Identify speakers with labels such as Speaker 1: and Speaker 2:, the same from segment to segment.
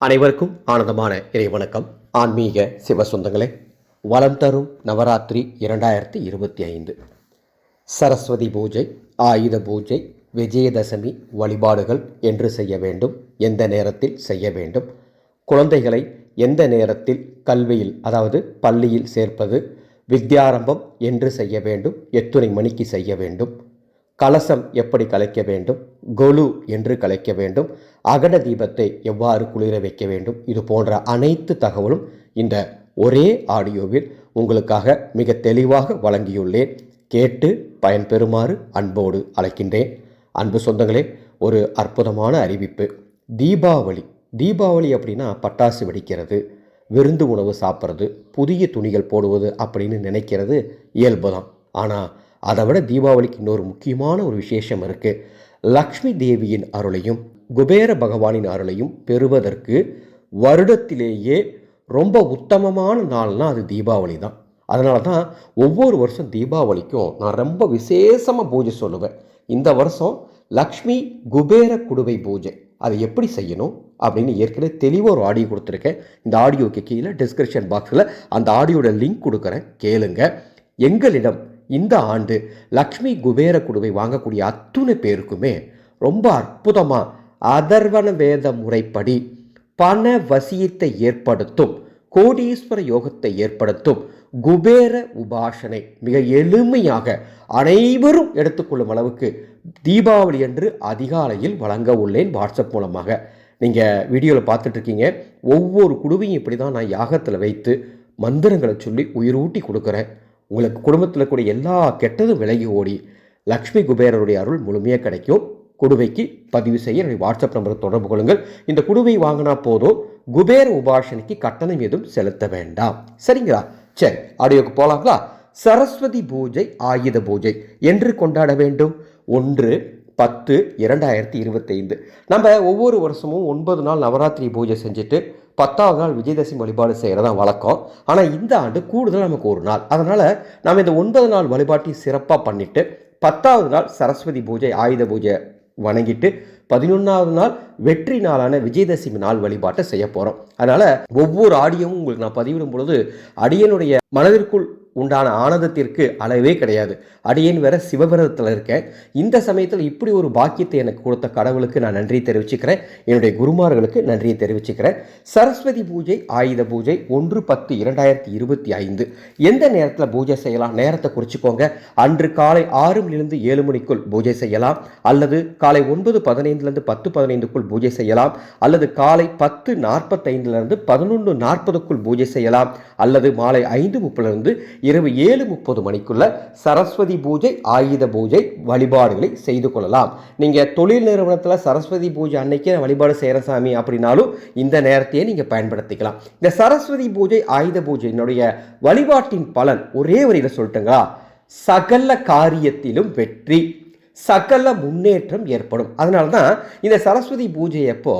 Speaker 1: அனைவருக்கும் ஆனந்தமான இறை வணக்கம். ஆன்மீக சிவ சொந்தங்களே வளம் தரும் நவராத்திரி இரண்டாயிரத்தி இருபத்தி ஐந்து. சரஸ்வதி பூஜை ஆயுத பூஜை விஜயதசமி வழிபாடுகள் என்று செய்ய வேண்டும் எந்த நேரத்தில் செய்ய வேண்டும் குழந்தைகளை எந்த நேரத்தில் கல்வியில் அதாவது பள்ளியில் சேர்ப்பது வித்யாரம்பம் என்று செய்ய வேண்டும் எத்தனை மணிக்கு செய்ய வேண்டும் கலசம் எப்படி கலைக்க வேண்டும்? கொலு என்று கலைக்க வேண்டும். அகட தீபத்தை எவ்வாறு குளிர வைக்க வேண்டும்? இது போன்ற அனைத்து தகவலும் இந்த ஒரே ஆடியோவில் உங்களுக்காக மிக தெளிவாக வழங்கியுள்ளேன். கேட்டு பயன்பெறுமாறு அன்போடு அழைக்கின்றேன். அன்பு சொந்தங்களே ஒரு அற்புதமான அறிவிப்பு. தீபாவளி. தீபாவளி அப்படின்னா பட்டாசு வெடிக்கிறது விருந்து உணவு சாப்பிட்றது புதிய துணிகள் போடுவது அப்படின்னு நினைக்கிறது இயல்பு தான் ஆனால் அதை விட தீபாவளிக்கு இன்னொரு முக்கியமான ஒரு விசேஷம் இருக்குது லக்ஷ்மி தேவியின் அருளையும் குபேர பகவானின் அருளையும் பெறுவதற்கு வருடத்திலேயே ரொம்ப உத்தமமான நாள்னால் அது தீபாவளி தான். அதனால தான் ஒவ்வொரு வருஷம் தீபாவளிக்கும் நான் ரொம்ப விசேஷமாக பூஜை சொல்லுவேன். இந்த வருஷம் லக்ஷ்மி குபேர குடுவை பூஜை. அதை எப்படி செய்யணும் அப்படின்னு ஏற்கனவே தெளிவாக ஒரு ஆடியோ கொடுத்துருக்கேன். இந்த ஆடியோக்கு கீழே டிஸ்கிரிப்ஷன் பாக்ஸில் அந்த ஆடியோட லிங்க் கொடுக்குறேன். கேளுங்க. எங்களிடம் இந்த ஆண்டு லக்ஷ்மி குபேர குடுவை வாங்கக்கூடிய அத்துணை பேருக்குமே ரொம்ப அற்புதமாக அதர்வன வேத முறைப்படி பண வசியத்தை ஏற்படுத்தும் கோடீஸ்வர யோகத்தை ஏற்படுத்தும் குபேர உபாசனை மிக எளிமையாக அனைவரும் எடுத்துக்கொள்ளும் அளவுக்கு தீபாவளி அன்று அதிகாலையில் வழங்க உள்ளேன் வாட்ஸ்அப் மூலமாக. நீங்கள் வீடியோவில் பார்த்துட்ருக்கீங்க. ஒவ்வொரு குடுவையும் இப்படி தான் நான் யாகத்தில் வைத்து மந்திரங்களை சொல்லி உயிரூட்டி கொடுக்குறேன். உங்களுக்கு குடும்பத்தில் கூட எல்லா கெட்டதும் விலகி ஓடி லக்ஷ்மி குபேரருடைய அருள் முழுமையாக கிடைக்கும். குடுவைக்கு பதிவு செய்ய என்னுடைய வாட்ஸ்அப் நம்பரை தொடர்பு கொள்ளுங்கள். இந்த குடுவை வாங்கினா போதும். குபேர உபாஷனைக்கு கட்டணம் எதுவும் செலுத்த வேண்டாம். சரிங்களா? சரி ஆடியோக்கு போகலாங்களா சரஸ்வதி பூஜை ஆயுத பூஜை என்று கொண்டாட வேண்டும். ஒன்று பத்து இரண்டாயிரத்தி இருபத்தைந்து. நம்ம ஒவ்வொரு வருஷமும் ஒன்பது நாள் நவராத்திரி பூஜை செஞ்சுட்டு பத்தாவது நாள் விஜயதசமி வழிபாடு செய்கிறதா வழக்கம். ஆனால் இந்த ஆண்டு கூடுதல் நமக்கு ஒரு நாள். அதனால் நம்ம இந்த ஒன்பது நாள் வழிபாட்டை சிறப்பாக பண்ணிவிட்டு பத்தாவது நாள் சரஸ்வதி பூஜை ஆயுத பூஜை வணங்கிட்டு பதினொன்றாவது நாள் வெற்றி நாளான விஜயதசமி நாள் வழிபாட்டை செய்ய போகிறோம் அதனால் ஒவ்வொரு ஆடியோவும் உங்களுக்கு நான் பதிவிடும் பொழுது அடியனுடைய மனதிற்குள் உண்டான ஆனந்தத்திற்கு அளவே கிடையாது. அடியேன் வேற சிவபிரதத்தில் இருக்கேன். இந்த சமயத்தில் இப்படி ஒரு பாக்கியத்தை எனக்கு கொடுத்த கடவுளுக்கு நான் நன்றி தெரிவிச்சுக்கிறேன். என்னுடைய குருமார்களுக்கு நன்றியை தெரிவிச்சுக்கிறேன். சரஸ்வதி பூஜை ஆயுத பூஜை ஒன்று பத்து இரண்டாயிரத்தி இருபத்தி ஐந்து. எந்த நேரத்தில் பூஜை செய்யலாம்? நேரத்தை குறிச்சிக்கோங்க. அன்று காலை ஆறு மணிலிருந்து ஏழு மணிக்குள் பூஜை செய்யலாம். அல்லது காலை ஒன்பது பதினைந்துலேருந்து பத்து பதினைந்துக்குள் பூஜை செய்யலாம். அல்லது காலை பத்து நாற்பத்தைந்துலேருந்து பதினொன்று நாற்பதுக்குள் பூஜை செய்யலாம். அல்லது மாலை ஐந்து முப்பதுலேருந்து இரவு ஏழு முப்பது மணிக்குள்ள சரஸ்வதி பூஜை ஆயுத பூஜை வழிபாடுகளை செய்து கொள்ளலாம். நீங்கள் தொழில் நிறுவனத்தில் சரஸ்வதி பூஜை அன்னைக்கே நான் வழிபாடு செய்கிற சாமி அப்படின்னாலும் இந்த நேரத்தையே நீங்கள் பயன்படுத்திக்கலாம். இந்த சரஸ்வதி பூஜை ஆயுத பூஜையினுடைய வழிபாட்டின் பலன் ஒரே வரியில் சொல்லட்டுங்களா? சகல காரியத்திலும் வெற்றி. சகல முன்னேற்றம் ஏற்படும். அதனால தான் இந்த சரஸ்வதி பூஜை அப்போ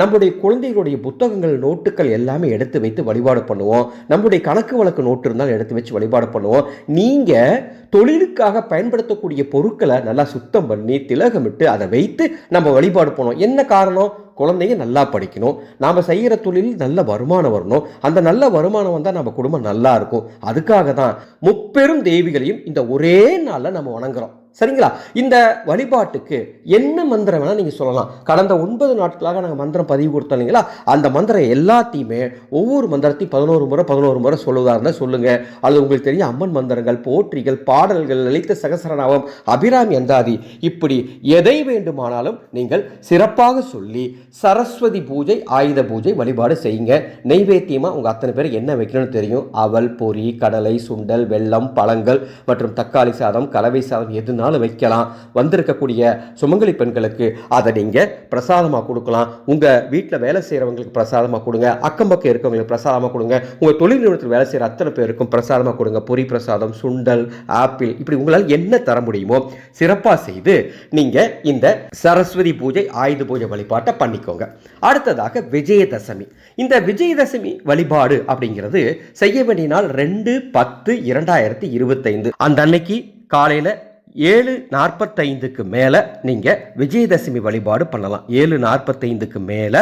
Speaker 1: நம்முடைய குழந்தைகளுடைய புத்தகங்கள் நோட்டுகள் எல்லாமே எடுத்து வைத்து வழிபாடு பண்ணுவோம். நம்முடைய கணக்கு வழக்கு நோட்டு இருந்தாலும் எடுத்து வச்சு வழிபாடு பண்ணுவோம். நீங்கள் தொழிலுக்காக பயன்படுத்தக்கூடிய பொருட்களை நல்லா சுத்தம் பண்ணி திலகமிட்டு அதை வைத்து நம்ம வழிபாடு பண்ணுவோம். என்ன காரணம்? குழந்தைங்க நல்லா படிக்கணும். நாம் செய்கிற தொழில் நல்ல வருமானம் வரணும். அந்த நல்ல வருமானம் வந்தால் நம்ம குடும்பம் நல்லா இருக்கும். அதுக்காக தான் முப்பெரும் தேவிகளையும் இந்த ஒரே நாளில் நம்ம வணங்குறோம். சரிங்களா? இந்த வழிபாட்டுக்கு என்ன மந்திரம் வேணால் நீங்கள் சொல்லலாம். கடந்த ஒன்பது நாட்களாக நாங்கள் மந்திரம் பதிவு கொடுத்தோம் இல்லைங்களா? அந்த மந்திரம் எல்லாத்தையுமே ஒவ்வொரு மந்திரத்தையும் பதினோரு முறை பதினோரு முறை சொல்லுவதாக இருந்தால் சொல்லுங்கள் அல்லது உங்களுக்கு தெரியும் அம்மன் மந்திரங்கள் போற்றிகள் பாடல்கள் லலித்த சகசரநாமம் அபிராமி அந்தாதி. இப்படி எதை வேண்டுமானாலும் நீங்கள் சிறப்பாக சொல்லி சரஸ்வதி பூஜை ஆயுத பூஜை வழிபாடு செய்யுங்க. நெய்வேத்தியமாக உங்கள் அத்தனை பேர் என்ன வைக்கணும்னு தெரியும்? அவல் பொரி கடலை சுண்டல் வெல்லம் பழங்கள் மற்றும் தக்காளி சாதம் கலவை சாதம் நாள் வைக்கலாம். வந்திருக்கக்கூடிய சுமங்கலி பெண்களுக்கு அதை நீங்கள் பிரசாதமாக கொடுக்கலாம். உங்கள் வீட்டில் வேலை செய்கிறவங்களுக்கு பிரசாதமாக கொடுங்க. அக்கம் பக்கம் இருக்கவங்களுக்கு பிரசாதமாக கொடுங்க. உங்கள் தொழில் நிறுவனத்தில் வேலை செய்கிற அத்தனை பேருக்கும் பிரசாதமாக கொடுங்க. பொரி பிரசாதம் சுண்டல் ஆப்பிள் இப்படி உங்களால் என்ன தர முடியுமோ சிறப்பாக செய்து நீங்கள் இந்த சரஸ்வதி பூஜை ஆயுத பூஜை வழிபாட்டை பண்ணிக்கோங்க. அடுத்ததாக விஜயதசமி. இந்த விஜயதசமி வழிபாடு அப்படிங்கிறது செய்ய வேண்டிய நாள் ரெண்டு பத்து இரண்டாயிரத்தி இருபத்தைந்து. அந்த அன்னைக்கு காலையில் ஏழு நாற்பத்தைந்துக்கு மேலே நீங்கள் விஜயதசமி வழிபாடு பண்ணலாம். ஏழு நாற்பத்தைந்துக்கு மேலே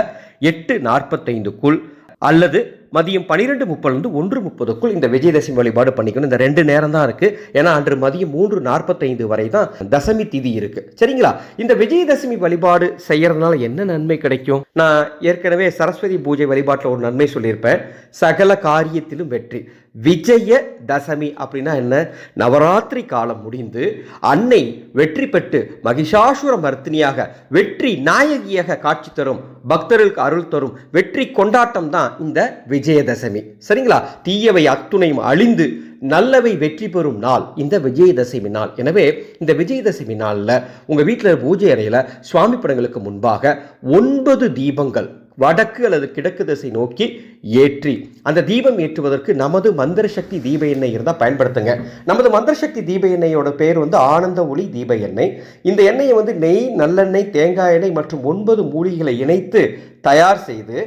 Speaker 1: எட்டு நாற்பத்தைந்துக்குள் அல்லது மதியம் பன்னிரெண்டு முப்பதுலேருந்து ஒன்று முப்பதுக்குள் இந்த விஜயதசமி வழிபாடு பண்ணிக்கணும். இந்த ரெண்டு நேரம் தான் இருக்குது ஏன்னா அன்று மதியம் மூன்று நாற்பத்தைந்து வரை தான் தசமி திதி இருக்குது சரிங்களா? இந்த விஜயதசமி வழிபாடு செய்கிறதுனால என்ன நன்மை கிடைக்கும்? நான் ஏற்கனவே சரஸ்வதி பூஜை வழிபாட்டில் ஒரு நன்மை சொல்லியிருப்பேன். சகல காரியத்திலும் வெற்றி. விஜய தசமி அப்படின்னா என்ன? நவராத்திரி காலம் முடிந்து அன்னை வெற்றி பெற்று மகிஷாசுர மர்த்தினியாக வெற்றி நாயகியாக காட்சி தரும் பக்தர்களுக்கு அருள் தரும் வெற்றி கொண்டாட்டம் தான் இந்த விஜயதசமி சரிங்களா? தீயவை அத்துணையும் அழிந்து நல்லவை வெற்றி பெறும் நாள் இந்த விஜயதசமி நாள். எனவே இந்த விஜயதசமி நாளில் உங்கள் வீட்டில் பூஜை அறையில் சுவாமி படங்களுக்கு முன்பாக ஒன்பது தீபங்கள் வடக்கு அல்லது கிழக்கு திசை நோக்கி ஏற்றி. அந்த தீபம் ஏற்றுவதற்கு நமது மந்திர சக்தி தீப எண்ணெய் இருந்தால் பயன்படுத்துங்க. நமது மந்திர சக்தி தீப எண்ணெயோட பேர் வந்து ஆனந்த ஒளி தீப எண்ணெய். இந்த எண்ணெயை வந்து நெய் நல்லெண்ணெய் தேங்காய் எண்ணெய் மற்றும் ஒன்பது மூலிகளை இணைத்து தயார் செய்து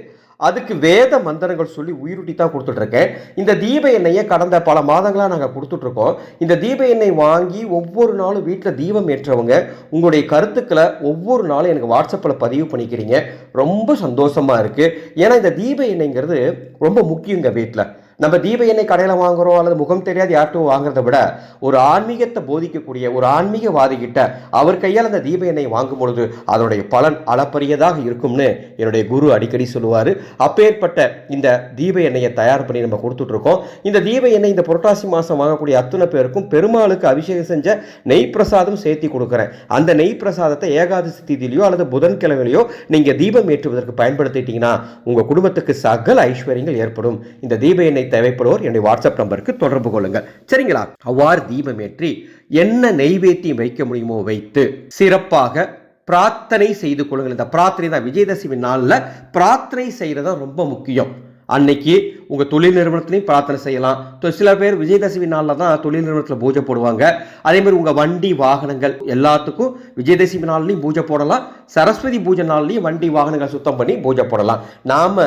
Speaker 1: அதுக்கு வேத மந்திரங்கள் சொல்லி உயிரூட்டி தான் கொடுத்துட்ருக்கேன். இந்த தீப எண்ணெயை கடந்த பல மாதங்களாக நாங்கள் கொடுத்துட்ருக்கோம். இந்த தீப எண்ணெய் வாங்கி ஒவ்வொரு நாளும் வீட்டில் தீபம் ஏற்றவங்க உங்களுடைய கருத்துக்களை ஒவ்வொரு நாளும் எனக்கு வாட்ஸ்அப்பில் பதிவு பண்ணிக்கிறீங்க. ரொம்ப சந்தோஷமாக இருக்குது ஏன்னா இந்த தீப எண்ணெய்ங்கிறது ரொம்ப முக்கியங்க வீட்டில். நம்ம தீப எண்ணெய் கடையில் வாங்குகிறோம் அல்லது முகம் தெரியாது யார்ட்டும் வாங்குறத விட ஒரு ஆன்மீகத்தை போதிக்கக்கூடிய ஒரு ஆன்மீகவாதிகிட்ட அவர் கையால் அந்த தீப எண்ணெய் வாங்கும் பொழுது அதனுடைய பலன் அளப்பரியதாக இருக்கும்னு என்னுடைய குரு அடிக்கடி சொல்லுவார். அப்பேற்பட்ட இந்த தீப எண்ணெயை தயார் பண்ணி நம்ம கொடுத்துட்ருக்கோம். இந்த தீப எண்ணெய் இந்த புரட்டாசி மாதம் வாங்கக்கூடிய அத்தனை பேருக்கும் பெருமாளுக்கு அபிஷேகம் செஞ்ச நெய் பிரசாதம் சேர்த்தி கொடுக்குறேன். அந்த நெய் பிரசாதத்தை ஏகாதசி திதியிலையோ அல்லது புதன்கிழமையிலையோ நீங்கள் தீபம் ஏற்றுவதற்கு பயன்படுத்திட்டீங்கன்னா உங்கள் குடும்பத்துக்கு சகல ஐஸ்வர்யங்கள் ஏற்படும். இந்த தீப எண்ணெய் தேவைப்படுவோர் என்னுடைய வாட்ஸ்அப் நம்பருக்கு தொடர்பு கொள்ளுங்கள். சரிங்களா? அவ்வாறு தீபம் ஏற்றி என்ன நெய்வேத்தியம் வைக்க முடியுமோ வைத்து சிறப்பாக பிரார்த்தனை செய்து கொள்ளுங்கள். இந்த பிரார்த்தனை தான் விஜயதசமி நாளில் பிரார்த்தனை செய்கிறது தான் ரொம்ப முக்கியம். அன்னைக்கு உங்கள் தொழில் நிறுவனத்துலையும் பிரார்த்தனை செய்யலாம். சில பேர் விஜயதசமி நாளில் தான் தொழில் நிறுவனத்தில் பூஜை போடுவாங்க. அதேமாதிரி உங்கள் வண்டி வாகனங்கள் எல்லாத்துக்கும் விஜயதசமி நாள்லையும் பூஜை போடலாம். சரஸ்வதி பூஜை நாள்லையும் வண்டி வாகனங்கள் சுத்தம் பண்ணி பூஜை போடலாம். நாம்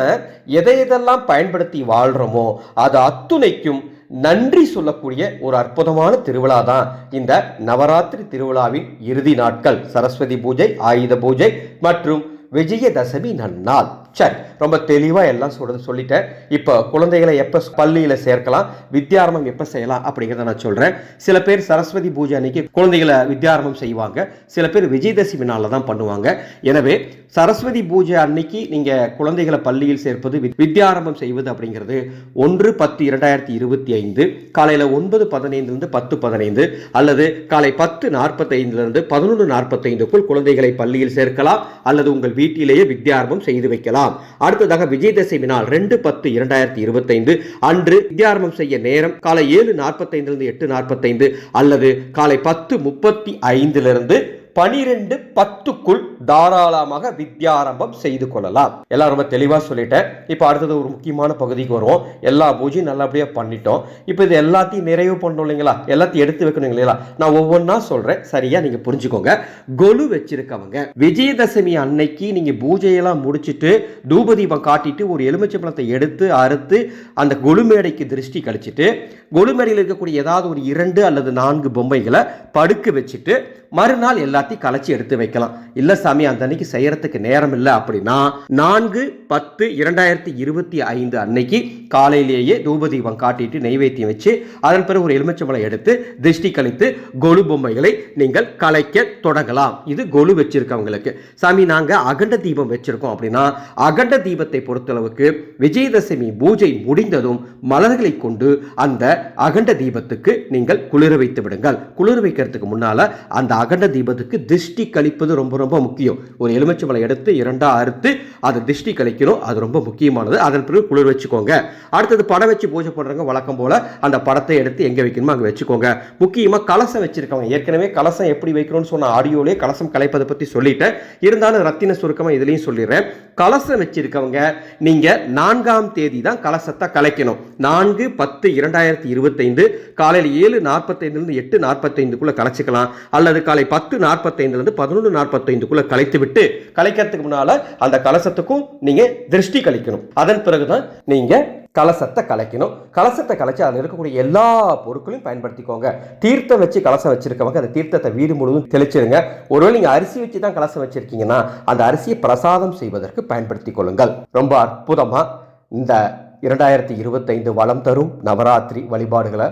Speaker 1: எதை எதெல்லாம் பயன்படுத்தி வாழ்கிறோமோ அது அத்துணைக்கும் நன்றி சொல்லக்கூடிய ஒரு அற்புதமான திருவிழா தான் இந்த நவராத்திரி திருவிழாவின் இறுதி நாட்கள். சரஸ்வதி பூஜை ஆயுத பூஜை மற்றும் விஜயதசமி நன்னாள். சரி ரொம்ப தெளிவாக எல்லாம் சொல்றது சொல்லிட்டேன். இப்போ குழந்தைகளை எப்போ பள்ளியில் சேர்க்கலாம் வித்யாரம்பம் எப்போ செய்யலாம் அப்படிங்கிறத நான் சொல்கிறேன் சில பேர் சரஸ்வதி பூஜை அன்னைக்கு குழந்தைகளை வித்யாரம்பம் செய்வாங்க. சில பேர் விஜயதசமி நாளில் தான் பண்ணுவாங்க. எனவே சரஸ்வதி பூஜை அன்னைக்கு நீங்கள் குழந்தைகளை பள்ளியில் சேர்ப்பது வித்யாரம்பம் செய்வது அப்படிங்கிறது ஒன்று பத்து இரண்டாயிரத்தி இருபத்தி ஐந்து காலையில் ஒன்பது பதினைந்துலேருந்து பத்து பதினைந்து அல்லது காலை பத்து நாற்பத்தைந்துலேருந்து பதினொன்று நாற்பத்தைந்துக்குள் குழந்தைகளை பள்ளியில் சேர்க்கலாம் அல்லது உங்கள் வீட்டிலேயே வித்யாரம்பம் செய்து வைக்கலாம். அடுத்ததாக விஜயதசமி நாள் ரெண்டு பத்து இரண்டாயிரத்தி இருபத்தைந்து. அன்று வித்யாரம்பம் செய்ய நேரம் காலை ஏழு நாற்பத்தைந்திலிருந்து எட்டு நாற்பத்தைந்து அல்லது காலை பத்து முப்பத்தி ஐந்திலிருந்து பனிரெண்டு பத்துக்குள் தாராளமாக வித்யாரம்பம் செய்து கொள்ளலாம். எல்லாம் ரொம்ப தெளிவாக சொல்லிட்டேன். இப்போ அடுத்தது ஒரு முக்கியமான பகுதிக்கு வருவோம். எல்லா பூஜையும் நல்லபடியாக பண்ணிட்டோம். இப்போ இது எல்லாத்தையும் நிறைவு பண்ணணும் இல்லைங்களா? எல்லாத்தையும் எடுத்து வைக்கணும் இல்லைங்களா? நான் ஒவ்வொன்றா சொல்கிறேன் சரியாக நீங்கள் புரிஞ்சுக்கோங்க. கொலு வச்சிருக்கவங்க விஜயதசமி அன்னைக்கு நீங்கள் பூஜையெல்லாம் முடிச்சுட்டு தூபதீபம் காட்டிட்டு ஒரு எலுமிச்சை பழத்தை எடுத்து அறுத்து அந்த கொலு மேடைக்கு திருஷ்டி கழிச்சிட்டு கொலு மேடையில் இருக்கக்கூடிய ஏதாவது ஒரு இரண்டு அல்லது நான்கு பொம்மைகளை படுக்க வச்சுட்டு மறுநாள் எல்லாத்தையும் எல்லாத்தையும் கலைச்சி எடுத்து வைக்கலாம். இல்லை சாமி அந்த அன்னைக்கு செய்யறதுக்கு நேரம் இல்லை அப்படின்னா நான்கு பத்து இரண்டாயிரத்தி இருபத்தி ஐந்து அன்னைக்கு காலையிலேயே தூபதீபம் காட்டிட்டு நெய்வேத்தியம் வச்சு அதன் பிறகு ஒரு எலுமிச்சம்பளம் எடுத்து திருஷ்டி கழித்து கொலு பொம்மைகளை நீங்கள் கலைக்க தொடங்கலாம். இது கொலு வச்சிருக்கவங்களுக்கு. சாமி நாங்கள் அகண்ட தீபம் வச்சிருக்கோம் அப்படின்னா அகண்ட தீபத்தை பொறுத்தளவுக்கு விஜயதசமி பூஜை முடிந்ததும் மலர்களை கொண்டு அந்த அகண்ட தீபத்துக்கு நீங்கள் குளிர வைத்து விடுங்கள். குளிர வைக்கிறதுக்கு முன்னால் அந்த அகண்ட தீபத்துக்கு திருஷ்டி கழிப்பது ரொம்ப ரொம்ப முக்கியம். ஒரு எலுமிச்சம்பழம் எடுத்து இரண்டாக அறுத்து அதை திருஷ்டி கழிக்கணும். அது ரொம்ப முக்கியமானது. அதன் பிறகு குளிர் வச்சுக்கோங்க. அடுத்தது படம் வச்சு பூஜை பண்ணுறவங்க வழக்கம் போல் அந்த படத்தை எடுத்து எங்கே வைக்கணுமோ அங்கே வச்சுக்கோங்க. முக்கியமாக கலசம் வச்சுருக்கவங்க. ஏற்கனவே கலசம் எப்படி வைக்கணும்னு சொன்ன ஆடியோலேயே கலசம் கலைப்பதை பற்றி சொல்லிட்டேன். இருந்தாலும் ரத்தின சுருக்கமாக இதுலேயும் சொல்லிடுறேன். கலசம் வச்சிருக்கவங்க நீங்கள் நான்காம் தேதி தான் கலசத்தை கலைக்கணும். நான்கு பத்து இரண்டாயிரத்தி இருபத்தைந்து காலையில் ஏழு நாற்பத்தைந்துலேருந்து எட்டு நாற்பத்தைந்துக்குள்ளே கலைச்சிக்கலாம். அல்லது காலை பத்து நாற்பத்தைந்துலேருந்து பதினொன்று நாற்பத்தைந்துக்குள்ளே கலைத்து விட்டு கலைக்கிறதுக்கு முன்னால் அந்த கலசத்துக்கும் நீங்கள் திருஷ்டி கழிக்கணும். அதன் பிறகு தான் நீங்கள் கலசத்தை கலைக்கணும். கலசத்தை கலைச்சி அதில் இருக்கக்கூடிய எல்லா பொருட்களையும் பயன்படுத்திக்கோங்க. தீர்த்தம் வச்சு கலசம் வச்சிருக்கவங்க அந்த தீர்த்தத்தை வீடு முழுவதும் தெளிச்சிருங்க. ஒருவேளை நீங்கள் அரிசி வச்சு தான் கலசம் வச்சிருக்கீங்கன்னா அந்த அரிசியை பிரசாதம் செய்வதற்கு பயன்படுத்திக் கொள்ளுங்கள். ரொம்ப அற்புதமாக இந்த இரண்டாயிரத்தி இருபத்தைந்து வளம் தரும் நவராத்திரி வழிபாடுகளை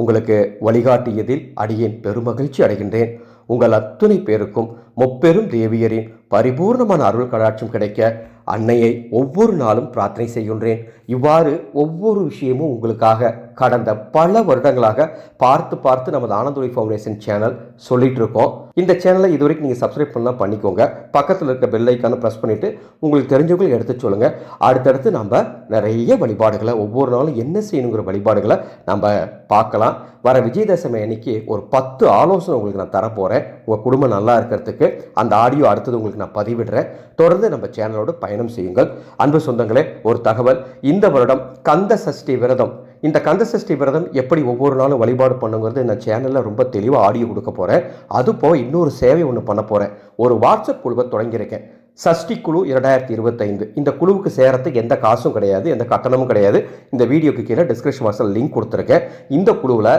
Speaker 1: உங்களுக்கு வழிகாட்டியதில் அடியேன் பெருமகிழ்ச்சி அடைகின்றேன். உங்கள் அத்துணை பேருக்கும் முப்பெரும் தேவியரின் பரிபூர்ணமான அருள் கடாட்சம் கிடைக்க அன்னையை ஒவ்வொரு நாளும் பிரார்த்தனை செய்கின்றேன். இவ்வாறு ஒவ்வொரு விஷயமும் உங்களுக்காக கடந்த பல வருடங்களாக பார்த்து பார்த்து நமது ஆனந்தோலி ஃபவுண்டேஷன் சேனல் சொல்லிட்டு இருக்கோம் இந்த சேனலை இதுவரைக்கும் நீங்கள் சப்ஸ்கிரைப் பண்ணலாம் பண்ணிக்கோங்க. பக்கத்தில் இருக்க பெல் ஐக்கானை ப்ரெஸ் பண்ணிவிட்டு உங்களுக்கு தெரிஞ்சவங்களுக்கு எடுத்து சொல்லுங்கள் அடுத்தடுத்து நம்ம நிறைய வழிபாடுகளை ஒவ்வொரு நாளும் என்ன செய்யணுங்கிற வழிபாடுகளை நம்ம பார்க்கலாம். வர விஜயதசமி அன்னைக்கு ஒரு பத்து ஆலோசனை உங்களுக்கு நான் தரப்போகிறேன் உங்கள் குடும்பம் நல்லா இருக்கிறதுக்கு அந்த ஆடியோ அடுத்தது உங்களுக்கு நான் பதிவிடுறேன். தொடர்ந்து நம்ம சேனலோடு பயணம் செய்யுங்கள். அன்பு சொந்தங்களே ஒரு தகவல். இந்த வருடம் கந்த சஷ்டி விரதம். இந்த கந்த சஷ்டி விரதம் எப்படி ஒவ்வொரு நாளும் வழிபாடு பண்ணுங்கிறது இந்த சேனலில் ரொம்ப தெளிவாக ஆடியோ கொடுக்க போகிறேன் அது போக இன்னொரு சேவை ஒன்று பண்ண போகிறேன் ஒரு வாட்ஸ்அப் குழுவை தொடங்கியிருக்கேன். சஷ்டி குழு இரண்டாயிரத்தி இருபத்தைந்து. இந்த குழுவுக்கு சேரத்துக்கு எந்த காசும் கிடையாது எந்த கட்டணமும் கிடையாது. இந்த வீடியோக்கு கீழே டிஸ்கிரிப்ஷன் பாக்ஸில் லிங்க் கொடுத்துருக்கேன். இந்த குழுவில்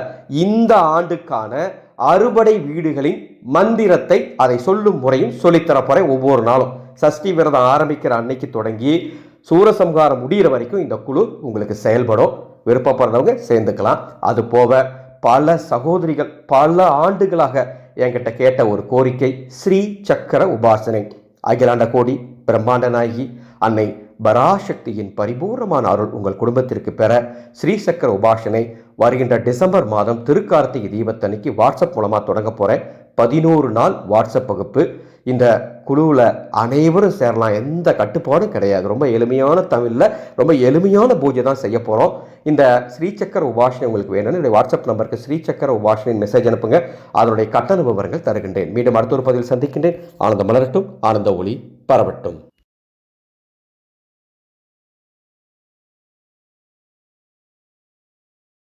Speaker 1: இந்த ஆண்டுக்கான அறுபடை வீடுகளின் மந்திரத்தை அதை சொல்லும் முறையும் சொல்லித்தரப்போகிறேன் ஒவ்வொரு நாளும். சஷ்டி விரதம் ஆரம்பிக்கிற அன்னைக்கு தொடங்கி சூரசம்ஹாரம் முடிகிற வரைக்கும் இந்த குழு உங்களுக்கு செயல்படும். விருப்பப்படுறவங்க சேர்ந்துக்கலாம். அது போக பல சகோதரிகள் பல ஆண்டுகளாக என்கிட்ட கேட்ட ஒரு கோரிக்கை ஸ்ரீ சக்கர உபாசனை. அகிலாண்ட கோடி பிரம்மாண்ட நாயகி அன்னை பராசக்தியின் பரிபூர்ணமான அருள் உங்கள் குடும்பத்திற்கு பெற ஸ்ரீ சக்கர உபாசனை வருகின்ற டிசம்பர் மாதம் திருக்கார்த்திகை தீபத்தன்னைக்கு வாட்ஸ்அப் மூலமாக தொடங்க போகிறேன் பதினோரு நாள் வாட்ஸ்அப் வகுப்பு. இந்த குழுவில் அனைவரும் சேரலாம். எந்த கட்டுப்பாடும் கிடையாது. ரொம்ப எளிமையான தமிழில் ரொம்ப எளிமையான பூஜை தான் செய்ய போகிறோம் இந்த ஸ்ரீசக்கர உபாஷனை உங்களுக்கு வேணும்னு என்னுடைய வாட்ஸ்அப் நம்பருக்கு ஸ்ரீசக்கர உபாஷனின் மெசேஜ் அனுப்புங்க. அதனுடைய கட்டண விவரங்கள் தருகின்றேன். மீண்டும் அடுத்த ஒரு பதிவில் சந்திக்கின்றேன். ஆனந்த மலரட்டும். ஆனந்த ஒளி பரவட்டும்.